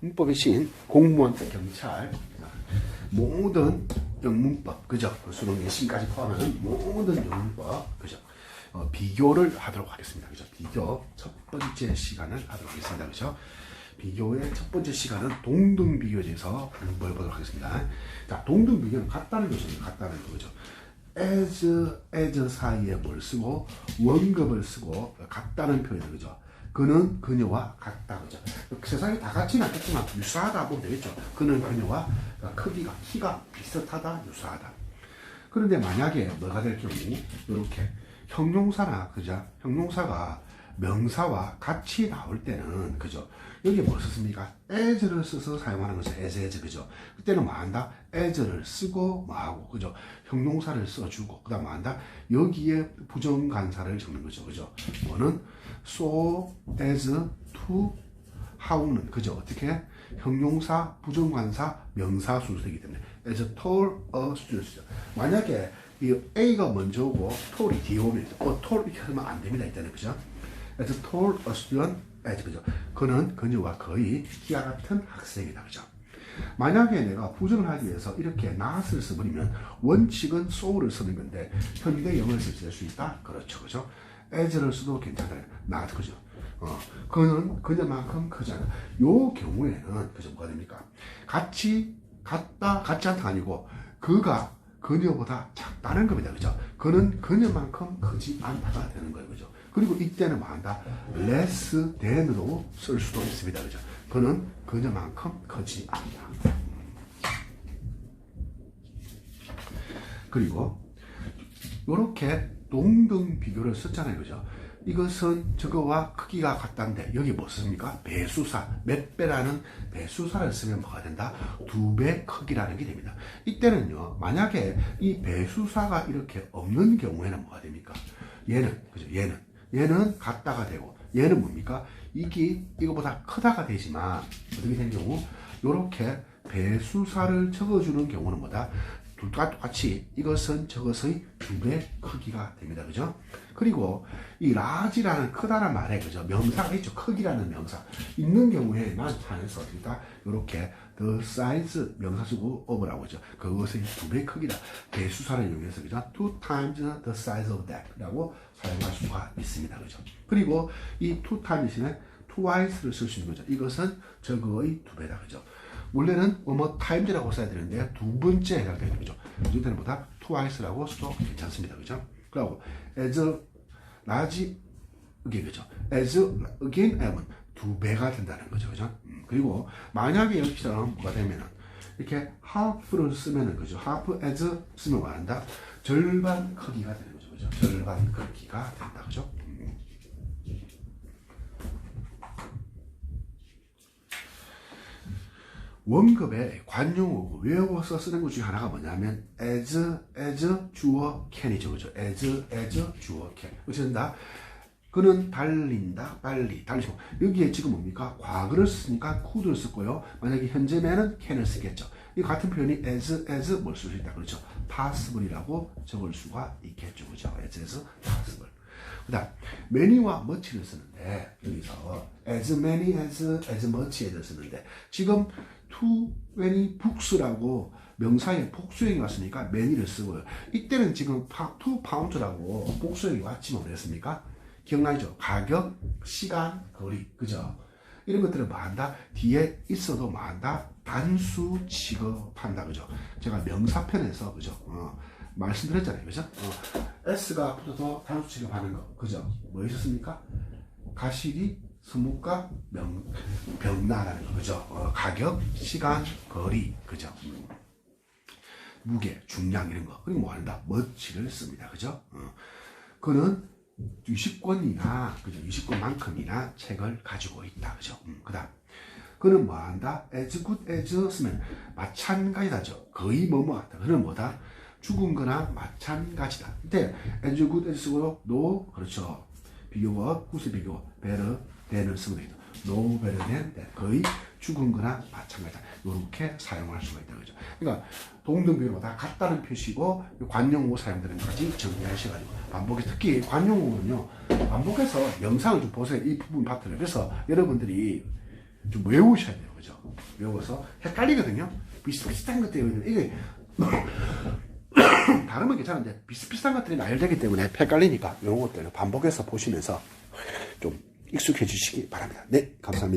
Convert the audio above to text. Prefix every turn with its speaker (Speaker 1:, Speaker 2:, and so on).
Speaker 1: 문법의 신, 공무원, 경찰, 모든 영문법, 그죠? 수능의 신까지 포함하는 모든 영문법, 그죠? 어, 비교를 하도록 하겠습니다. 그죠? 비교 첫 번째 시간을 하도록 하겠습니다. 그죠? 비교의 첫 번째 시간은 동등 비교에 대해서 공부해 보도록 하겠습니다. 자, 동등 비교는 같다는 것입니다. 같다는 거죠. as, as 사이에 뭘 쓰고 원급을 쓰고 같다는 표현을 그죠. 그는 그녀와 같다 그죠. 세상에 다 같지는 않겠지만 유사하다 보면 되겠죠. 그는 그녀와 크기가 키가 비슷하다 유사하다. 그런데 만약에 뭐가 될 경우 이렇게 형용사나 그죠? 형용사가 명사와 같이 나올 때는 그죠? 여기 뭐 썼습니까? as를 써서 사용하는 것은 as, as 그죠? 그때는 뭐 한다? as를 쓰고 뭐 하고 그죠? 형용사를 써주고 그다음 뭐 한다? 여기에 부정관사를 적는 거죠, 그죠? 뭐는 so, as, to, how는 그죠? 어떻게? 형용사, 부정관사, 명사 순서이기 때문에 as told a student 만약에 이 A가 먼저 오고 told이 뒤에 오면 어, told 이렇게 하면 안 됩니다. 일단은 그죠? as told a student as 그죠? 그는 그녀와 거의 키와 같은 학생이다. 그죠? 만약에 내가 부정을 하기 위해서 이렇게 not을 써버리면 원칙은 so를 쓰는 건데 현대 영어를 쓸 수 있다? 그렇죠. 그죠? as를 써도 괜찮다. not 그죠? 어, 그는 그녀만큼 크잖아. 요 경우에는 그죠 뭐가 됩니까? 같이 같다 같지 않다 아니고 그가 그녀보다 작다는 겁니다. 그죠? 그는 그녀만큼 크지 않다가 되는 거예요. 그죠? 그리고 이때는 뭐 한다? less than으로 쓸 수도 있습니다. 그죠? 그는 그녀만큼 크지 않다. 그리고 이렇게 동등 비교를 썼잖아요. 그죠? 이것은 저거와 크기가 같다는데 여기 뭐 씁니까? 배수사 몇 배라는 배수사를 쓰면 뭐가 된다? 두 배 크기라는 게 됩니다. 이때는요 만약에 이 배수사가 이렇게 없는 경우에는 뭐가 됩니까? 얘는 그죠? 얘는 얘는 같다가 되고 얘는 뭡니까? 이게 이거보다 크다가 되지만 어떻게 된 경우 이렇게 배수사를 적어주는 경우는 뭐다? 둘과 똑같이 이것은 저것의 두 배 크기가 됩니다. 그죠? 그리고 이 라지라는 크다는 말에 그죠? 명사가 있죠. 크기라는 명사. 있는 경우에만 한해서 어떻다 이렇게 the size 명사 쓰고 of라고 하죠. 그것의 두 배 크기다. 대수사를 이용해서 그죠? two times the size of that라고 사용할 수가 있습니다. 그죠? 그리고 이 two times는 twice를 쓸 수 있는 거죠. 이것은 저거의 두 배다. 그죠? 원래는 뭐뭐 times라고 써야 되는데 두 번째 해당되는 거죠. 이때는 보다 twice라고 써도 괜찮습니다. 그죠? 그리고 as large again 그죠? as again am은 두 배가 된다는 거죠. 그죠? 음, 그리고 만약에 여기처럼 뭐가 되면은 이렇게 half를 쓰면은 그죠? half as 쓰면 뭐한다? 절반 크기가 되는 거죠. 그죠? 절반 크기가 된다. 그죠? 원급에 관용어고 외워서 쓰는 것 중에 하나가 뭐냐면 as, as, 주어, can이죠. 그죠? as, as, 주어, can. 어쨌다 그는 달린다, 빨리, 달리고. 여기에 지금 뭡니까? 과거를 쓰니까 could를 썼고요. 만약에 현재면은 can을 쓰겠죠. 이 같은 표현이 as, as 뭘 쓸 수 있다. 그렇죠? possible이라고 적을 수가 있겠죠. 그죠? as, as, possible. 그 다음, many와 much를 쓰는데, 여기서 as many as, as much에 대해 쓰는데, 지금 too many books라고 명사에 복수형이 왔으니까 many를 쓰고요. 이때는 지금 two pounds라고 복수형이 왔지만 그랬습니까? 기억나죠? 가격, 시간, 거리, 그죠? 이런 것들을 뭐 한다? 뒤에 있어도 뭐 한다? 단수 취급한다, 그죠? 제가 명사편에서, 그죠? 어, 말씀드렸잖아요, 그죠? 어, S가 붙어서 단수 취급하는 거, 그죠? 뭐 있었습니까? 가시리, 스무가, 명, 병나라는 거, 그죠? 어, 가격, 시간, 거리, 그죠? 음. 무게, 중량 이런 거. 그리고 뭐 한다? 멋지를 씁니다, 그죠? 어. 그는 유식권이나 그죠 유식권만큼이나 책을 가지고 있다 그죠 음, 그다음 그는 뭐 한다 as good as 쓰면 마찬가지다죠 거의 뭐뭐 같다 그는 뭐다 죽은 거나 마찬가지다 근데 as good as 쓰고 no 그렇죠 비교어 후세 비교 better 대는 쓰고 있다. 노베르덴 대 거의 죽은 거나 마찬가지다. 이렇게 사용할 수가 있다. 그죠? 그러니까 동등비용보다 같다는 표시고 관용어 사용되는 것까지 정리하셔가지고, 반복이 특히 관용어는요 반복해서 영상을 좀 보세요. 이 부분 파트를. 그래서 여러분들이 좀 외우셔야 돼요. 그죠? 외워서 헷갈리거든요. 비슷비슷한 것 때문에 이게 다른 건 괜찮은데 비슷비슷한 것들이 나열되기 때문에 헷갈리니까 이런 것들을 반복해서 보시면서 익숙해지시기 바랍니다. 네, 감사합니다.